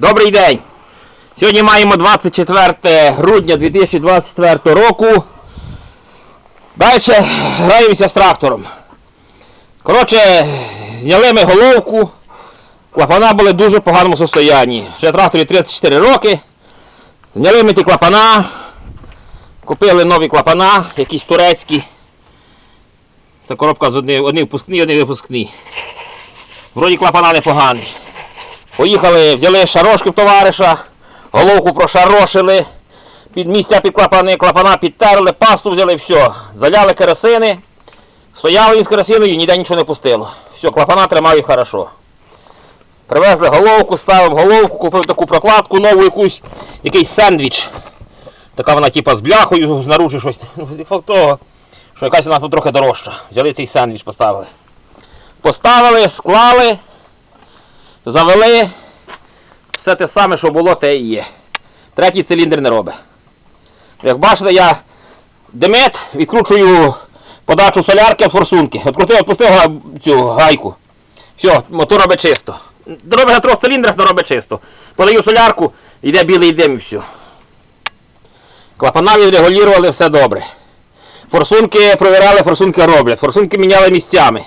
Добрий день! Сьогодні маємо 24 грудня 2024 року. Далі граємося з трактором. Коротше, зняли ми головку. Клапана були в дуже поганому стані. Вже тракторі 34 роки. Зняли ми ті клапана. Купили нові клапана, якісь турецькі. Це коробка з одні впускні, одні випускні. Вроді клапана непогані. Поїхали, взяли шарошки в товариша, головку прошарошили, під місця під клапани, клапана підтерли, пасту взяли, все. Заляли керосини, стояли із керосиною, ніде нічого не пустило. Все, клапана тримають хорошо. Привезли головку, ставимо головку, купив таку прокладку нову якусь, якийсь сендвіч. Така вона типа з бляхою, знаружи щось. Ну, факт того, що якась вона тут трохи дорожча. Взяли цей сендвіч, поставили. Поставили, склали, завели. Все те саме, що було, те і є. Третій циліндр не робить. Як бачите, я демет відкручую подачу солярки від форсунки. Открутив, відпустив цю гайку. Все, мотор робить чисто. Робить на трьох циліндрах, але робить чисто. Подаю солярку, йде білий дим і все. Клапана відрегулювали, все добре. Форсунки провіряли, форсунки роблять. Форсунки міняли місцями.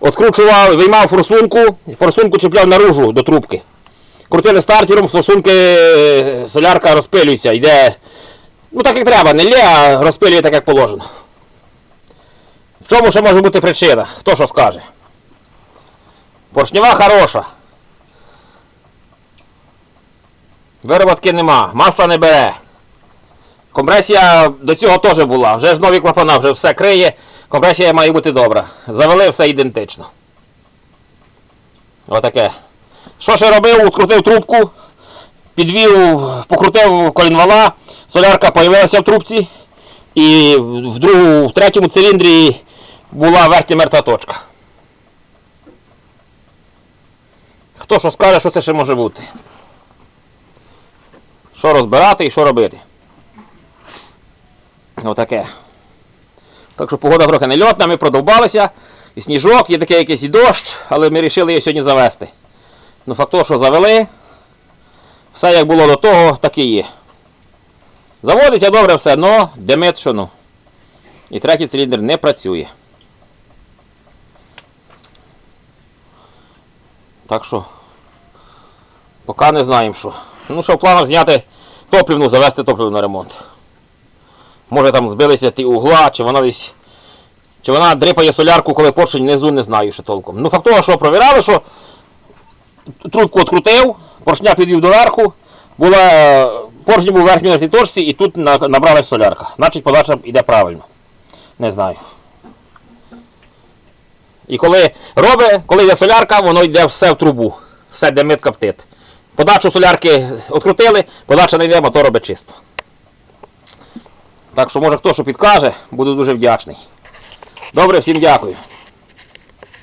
Откручував, виймав форсунку, форсунку чіпляв наружу до трубки. Крутили стартером, форсунки е, солярка розпилюється, йде. Ну так як треба, не лє, а розпилює так, як положено. В чому ще може бути причина? Хто що скаже? Поршнева хороша. Вироботки нема, масла не бере. Компресія до цього теж була. Вже ж нові клапана, вже все криє. Компресія має бути добра. Завели все ідентично. Отаке. Що ще робив? Открутив трубку, підвів, покрутив колінвала, солярка з'явилася в трубці. І в, другу, в третьому циліндрі була верхня мертва точка. Хто що скаже, що це ще може бути? Що розбирати і що робити? Отаке. Так що погода трохи не льотна, ми продовбалися. І сніжок, є такий якийсь і дощ, але ми вирішили його сьогодні завести. Ну факт того, що завели. Все як було до того, так і є. Заводиться добре все, але демет що ну. І третій циліндр не працює. Так що. Поки не знаємо що. Ну що в планах зняти топливну, завести топливну на ремонт. Може там збилися ті угла, чи вона десь. Чи вона дрипає солярку, коли поршень внизу, не знаю ще толком. Ну факт того, що провіряли, що трубку відкрутив, поршня підвів доверху, була, поршень був в верхній верхній точці і тут на- набралась солярка. Значить подача йде правильно. Не знаю. І коли робить, коли йде солярка, воно йде все в трубу. Все демит коптить. Подачу солярки відкрутили, подача не йде, мотор робить чисто. Так що може хто що підкаже, буду дуже вдячний. Добре, всім дякую.